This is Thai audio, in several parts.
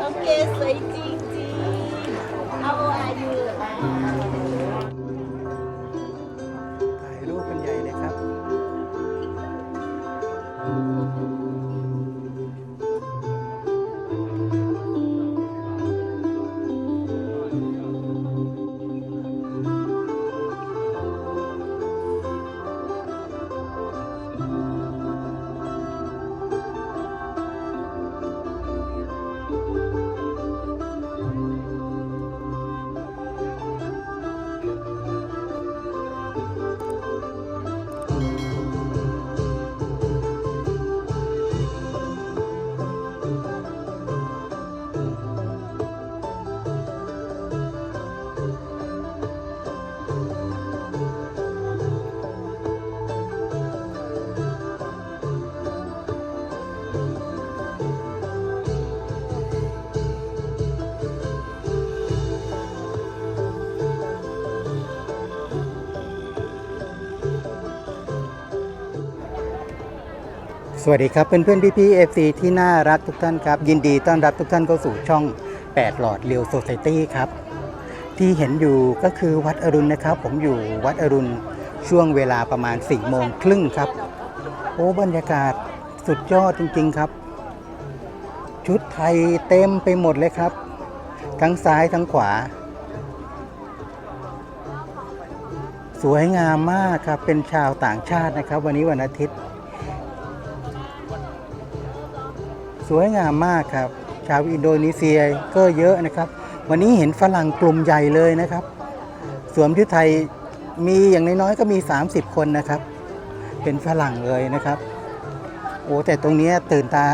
โอเคสวยจริง สวัสดีครับเพื่อนเพื่อนพี่พี่เอฟซีที่น่ารักทุกท่านครับ ยินดีต้อนรับทุกท่านเข้าสู่ช่อง 8 หลอดเรียวโซซ i ตี้ครับ ที่เห็นอยู่ก็คือวัดอรุณนะครับ ผมอยู่วัดอรุณช่วงเวลาประมาณ4ี่โมงครึ่งครับ โอ้บรรยากาศสุดยอดจริงๆครับ ชุดไทยเต็มไปหมดเลยครับ ทั้งซ้ายทั้งขวา สวยงามมากครับเป็นชาวต่างชาตินะครับ วันนี้วันอาทิตย์ สวยงามมากครับ ชาวอินโดนีเซียก็เยอะนะครับ วันนี้เห็นฝรั่งกลุ่มใหญ่เลยนะครับ สวมชุดไทยมีอย่างน้อยๆก็มี 30 คนนะครับ เป็นฝรั่งเลยนะครับ โอ้แต่ตรงนี้ตื่นตา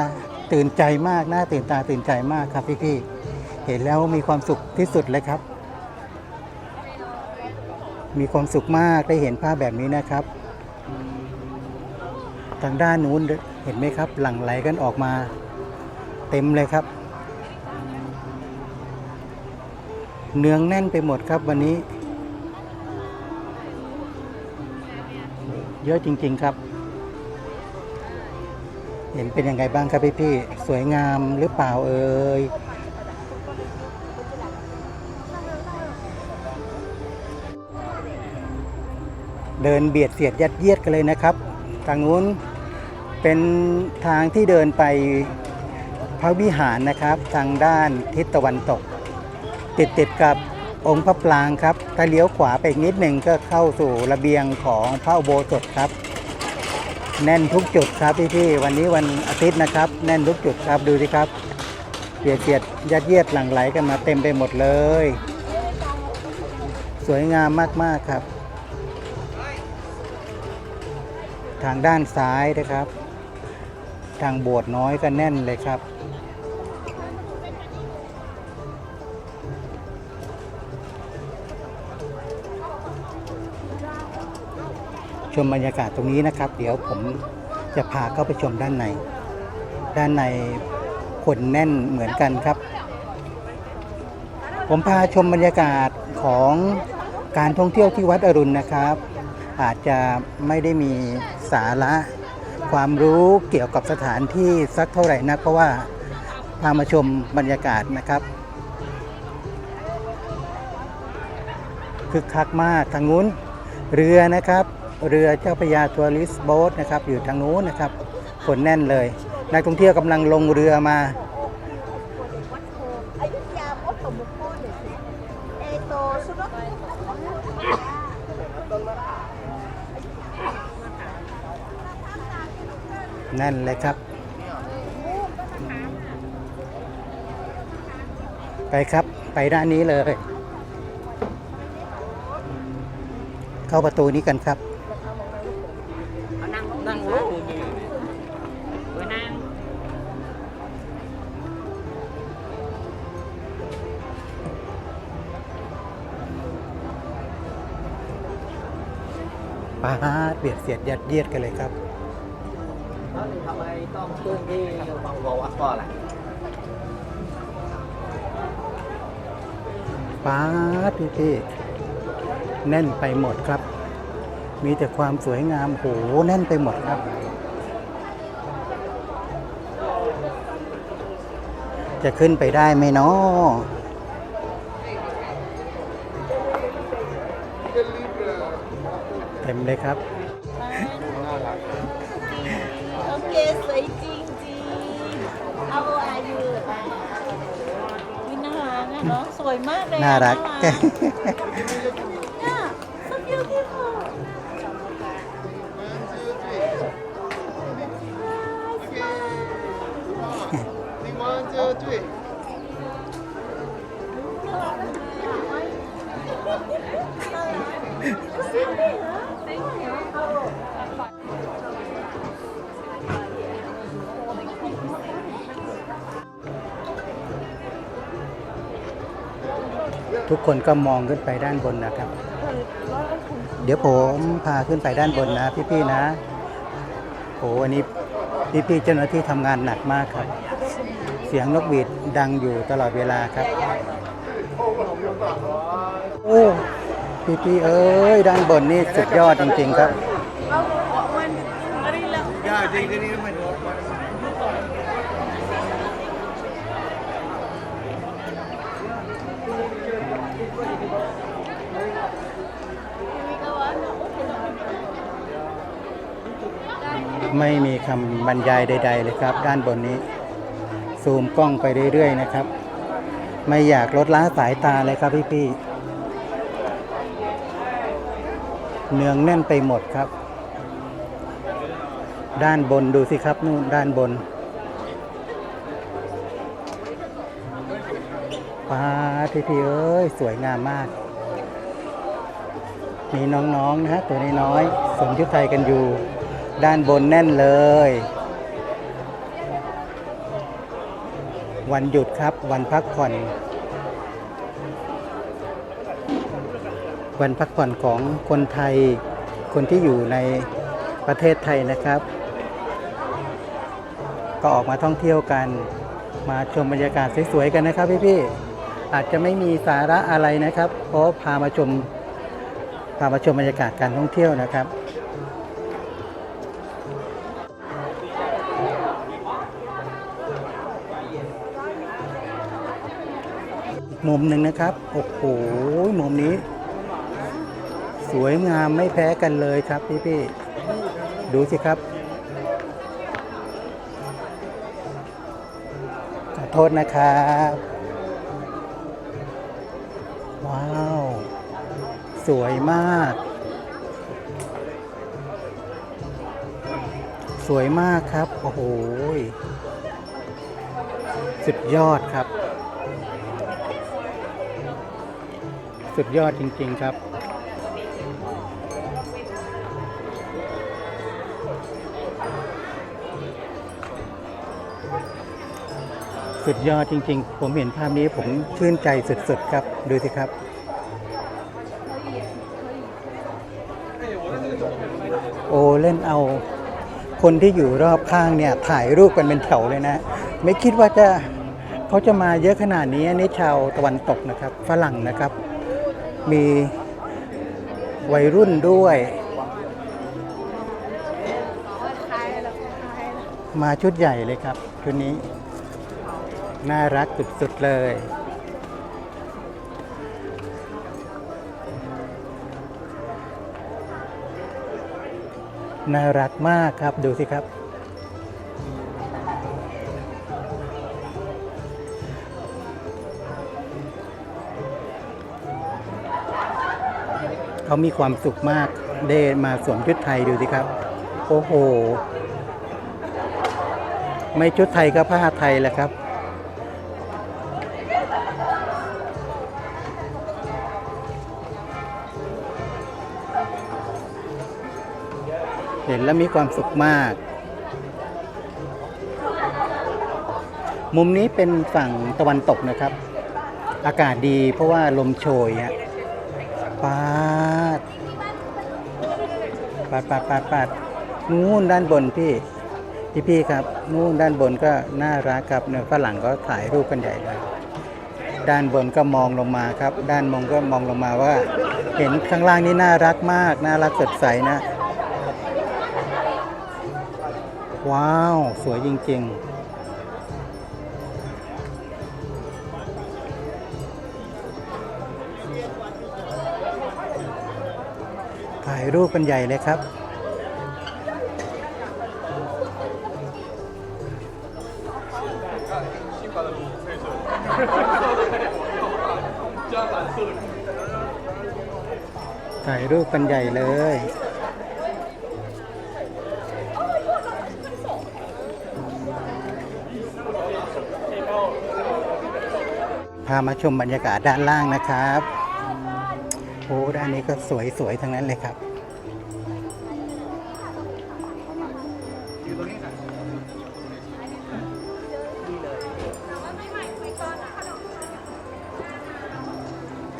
ตื่นใจมากน่าตื่นตาตื่นใจมากครับพี่ๆเห็นแล้วมีความสุขที่สุดเลยครับ มีความสุขมากได้เห็นภาพแบบนี้นะครับทางด้านนู้นเห็นไหมครับ หลั่งไหลกันออกมา เต็มเลยครับ เนืองแน่นไปหมดครับวันนี้ เยอะจริง ๆครับ เห็นเป็นยังไงบ้างครับพี่พี่สวยงามหรือเปล่าเอ่ยเดินเบียดเสียดยัดเยียดกันเลยนะครับ ทางนู้นเป็นทางที่เดินไป พระวิหารนะครับ ทางด้านทิศตะวันตก ติดติดกับองค์พระปรางครับ ถ้าเลี้ยวขวาไปอีกนิดหนึ่งก็เข้าสู่ระเบียงของพระอุโบสถครับ แน่นทุกจุดครับพี่ๆวันนี้วันอาทิตย์นะครับ แน่นทุกจุดครับดูสิครับเบียดเสียดยัดเยียดหลั่งไหลกันมาเต็มไปหมดเลย สวยงามมากๆครับ ทางด้านซ้ายนะครับ ทางโบสถ์น้อยก็แน่นเลยครับ ชมบรรยากาศตรงนี้นะครับ เดี๋ยวผมจะพาเข้าไปชมด้านใน ด้านในคนแน่นเหมือนกันครับ ผมพาชมบรรยากาศของการท่องเที่ยวที่วัดอรุณนะครับ อาจจะไม่ได้มีสาระความรู้เกี่ยวกับสถานที่สักเท่าไหร่นัก เพราะว่าพามาชมบรรยากาศนะครับคึกคักมากทางนู้นเรือนะครับ เรือเจ้าพระยาทัวริสโบ๊ทนะครับอยู่ทางนู้นนะครับคนแน่นเลย นักท่องเที่ยวกำลังลงเรือมาวัดโพอยุธยาโมดของมุกโพเนี่ยสิเอโตสุรสนั่นเลยครับ ไปครับไปด้านนี้เลย เข้าประตูนี้กันครับ ปาดเบียดเสียดยัดเยียดกันเลยครับแล้วทำไมต้องขึ้นที่บางบัววัดก่อนล่ะปาดพี่พี่ๆแน่นไปหมดครับ มีแต่ความสวยงามโหแน่นไปหมดครับ จะขึ้นไปได้ไหมเนาะ เต็มเลยครับ โอเคสวยจริงจริงเอาอายุวิน่ารักอะเนาะสวยมากเลยอะน่ารักเทุกคนก็มองขึ้นไปด้านบนนะครับ เดี๋ยวผมพาขึ้นไปด้านบนนะ พี่ๆนะโหวันนี้พี่ๆเจ้าหน้าที่ทำงานหนักมากครับ เสียงนกหวีดดังอยู่ตลอดเวลาครับ โอ้พี่ๆเอ้ยด้านบนนี่สุดยอดจริงๆครับ ไม่มีคำบรรยายใด ๆ เลยครับ ด้านบนนี้ ซูมกล้องไปเรื่อย ๆ นะครับ ไม่อยากลดล้าสายตาเลยครับพี่ๆเนืองแน่นไปหมดครับ ด้านบนดูสิครับนู่นด้านบนป้าพี่พี่ๆเอ้ย สวยงามมากมีน้องๆนะฮะตัวน้อยๆสมชุดไทยกันอยู่ ด้านบนแน่นเลย วันหยุดครับวันพักผ่อน วันพักผ่อนของคนไทย คนที่อยู่ในประเทศไทยนะครับ ก็ออกมาท่องเที่ยวกัน มาชมบรรยากาศสวยๆกันนะครับพี่ๆอาจจะไม่มีสาระอะไรนะครับ เพราะพามาชมพามาชมบรรยากาศการท่องเที่ยวนะครับ มุมหนึ่งนะครับ โอ้โห มุมนี้ สวยงามไม่แพ้กันเลยครับพี่พี่ๆดูสิครับ ขอโทษนะครับ ว้าว สวยมาก สวยมากครับ โอ้โห สุดยอดครับ สุดยอดจริง ๆ ครับสุดยอดจริง ๆ ผมเห็นภาพนี้ผมชื่นใจสุด ๆ ครับ ดูสิครับ โอ้เล่นเอา คนที่อยู่รอบข้างเนี่ย ถ่ายรูปกันเป็นแถวเลยนะ ไม่คิดว่าจะเขาจะมาเยอะขนาดนี้นนี้ชาวตะวันตกนะครับ ฝรั่งนะครับ มีวัยรุ่นด้วย มาชุดใหญ่เลยครับ ชุดนี้ น่ารักสุด ๆ เลยน่ารักมากครับดูสิครับ เขามีความสุขมากได้มาสวมชุดไทยดูสิครับ โอ้โห ไม่ชุดไทยก็ผ้าไทยแหละครับ เห็นแล้วมีความสุขมาก มุมนี้เป็นฝั่งตะวันตกนะครับ อากาศดีเพราะว่าลมโชยฮะปา ปาดปาดปาดปาดนู่นด้านบนพี่พี่พี่ครับนู่นด้านบนก็น่ารักครับเนี่ยฝรั่งก็ถ่ายรูปกันใหญ่เลยด้านบนก็มองลงมาครับ ด้านมองก็มองลงมาว่า เห็นข้างล่างนี่น่ารักมาก น่ารักสดใสนะ ว้าว สวยจริง ๆายรูปกันใหญ่เลยครับ ถ่ายรูปกันใหญ่เลยพามาชมบรรยากาศด้านล่างนะครับ อ้ด้านนี้ก็สวยๆทั้งนั้นเลยครับ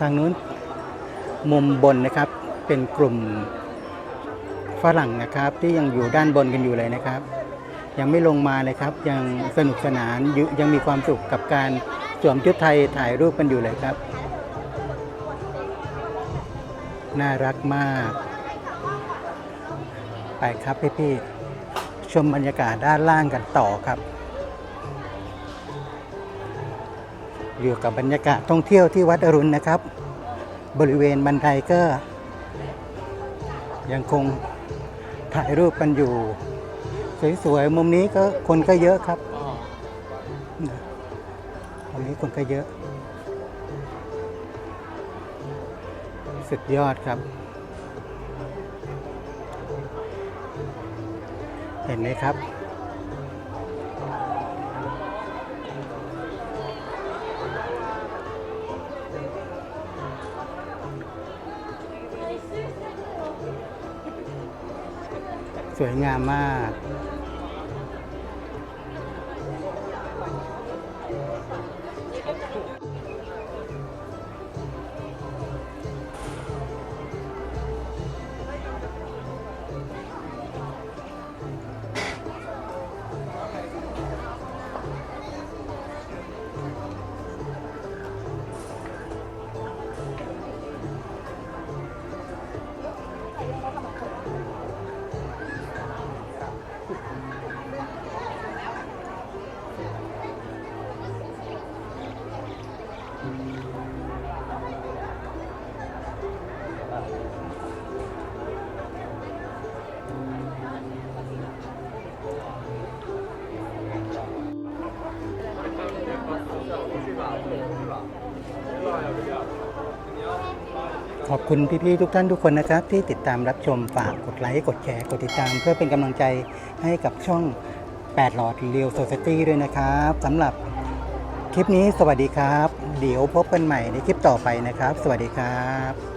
ทางนู้นมุมบนนะครับเป็นกลุ่มฝรั่งนะครับ ที่ยังอยู่ด้านบนกันอยู่เลยนะครับ ยังไม่ลงมาเลยครับ ยังสนุกสนานยังมีความสุขกับการสวมชุดไทยถ่ายรูปกันอยู่เลยครับ น่ารักมาก ไปครับพี่ๆชมบรรยากาศด้านล่างกันต่อครับ อยู่กับบรรยากาศท่องเที่ยวที่วัดอรุณนะครับ บริเวณบันไดก็ ยังคงถ่ายรูปกันอยู่ สวยๆมุมนี้ก็คนก็เยอะครับมุมนี้คนก็เยอะ สุดยอดครับ เห็นไหมครับสวยงามมาก อบคุณพี่ๆทุกท่านทุกคนนะครับ ที่ติดตามรับชมฝากกดไลค์กดแชร์กดติดตาม เพื่อเป็นกำลังใจให้กับช่อง 8 หลอดเรียวโซเซตี้ด้วยนะครับสำหรับคลิปนี้สวัสดีครับ เดี๋ยวพบกันใหม่ในคลิปต่อไปนะครับ สวัสดีครับ